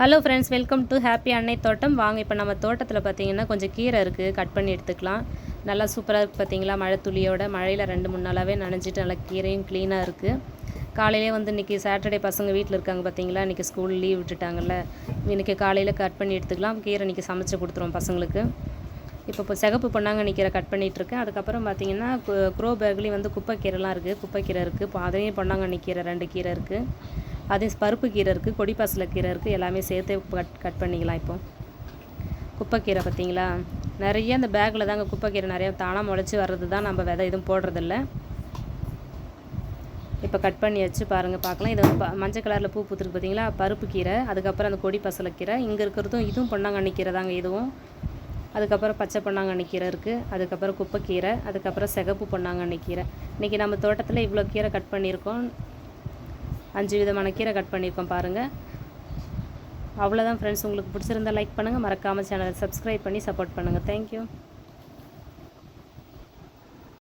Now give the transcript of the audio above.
Hello friends welcome to happy Annai Thottam வாங்க இப்போ நம்ம தோட்டத்தில் பார்த்தீங்கன்னா கொஞ்சம் கீரை இருக்குது கட் பண்ணி எடுத்துக்கலாம். நல்லா சூப்பராக இருக்குது பார்த்தீங்களா மழை துளியோட மழையில் ரெண்டு மூணு நாளாகவே நனைஞ்சிட்டு நல்லா கீரையும் க்ளீனாக இருக்குது காலையிலே வந்து இன்றைக்கி சாட்டர்டே பசங்க வீட்டில் இருக்காங்க பார்த்தீங்களா இன்றைக்கி ஸ்கூல் லீவ் விட்டுட்டாங்கல்ல. இன்றைக்கி காலையில் கட் பண்ணி எடுத்துக்கலாம். கீரை இன்றைக்கி சமைச்சு கொடுத்துருவோம் பசங்களுக்கு. இப்போ இப்போ சிகப்பு பொன்னாங்கண்ணி நிற்கிற கட் பண்ணிகிட்ருக்கேன் அதுக்கப்புறம் பார்த்தீங்கன்னா கு- க்ரோ பேக்லேயும் வந்து குப்பைக்கீரைலாம் இருக்குது குப்பைக்கீரை இருக்குது இப்போ அதையும் பொன்னாங்கண்ணி கீரை ரெண்டு கீரை இருக்குது அதே பருப்பு கீரை இருக்குது கொடிப்பாசல கீரை இருக்குது எல்லாமே சேர்த்து கட் கட் பண்ணிக்கலாம் இப்போ. குப்பைக்கீரை பார்த்தீங்களா? நிறைய அந்த பேக்கில் தாங்க குப்பைக்கீரை நிறைய தானாக முளைச்சி வர்றது தான் நம்ம விதை எதுவும் போடுறதில்ல. இப்போ கட் பண்ணி வச்சு பாருங்கள் பார்க்கலாம். இது வந்து ப- மஞ்சள் கலரில் பூ பூத்துருக்கு பார்த்தீங்களா? பருப்பு கீரை அதுக்கப்புறம் அந்த கொடி பசலைக்கீரை இங்கே இருக்கிறதும் இதுவும் பொன்னாங்கண்ணி கீரை தாங்க இதுவும். அதுக்கப்புறம் பச்சை பொன்னாங்கண்ணி கீரை இருக்குது அதுக்கப்புறம் குப்பைக்கீரை அதுக்கப்புறம் சிகப்பு பொன்னாங்கண்ணி கீரை. இன்றைக்கி நம்ம தோட்டத்தில் இவ்வளோ கீரை கட் பண்ணியிருக்கோம். அஞ்சு விதமான கீரை கட் பண்ணியிருக்கோம் பாருங்கள் அவ்வளோதான் ஃப்ரெண்ட்ஸ் உங்களுக்கு பிடிச்சிருந்தா லைக் பண்ணுங்கள் மறக்காமல் சேனலை சப்ஸ்கிரைப் பண்ணி சப்போர்ட் பண்ணுங்கள் தேங்க்யூ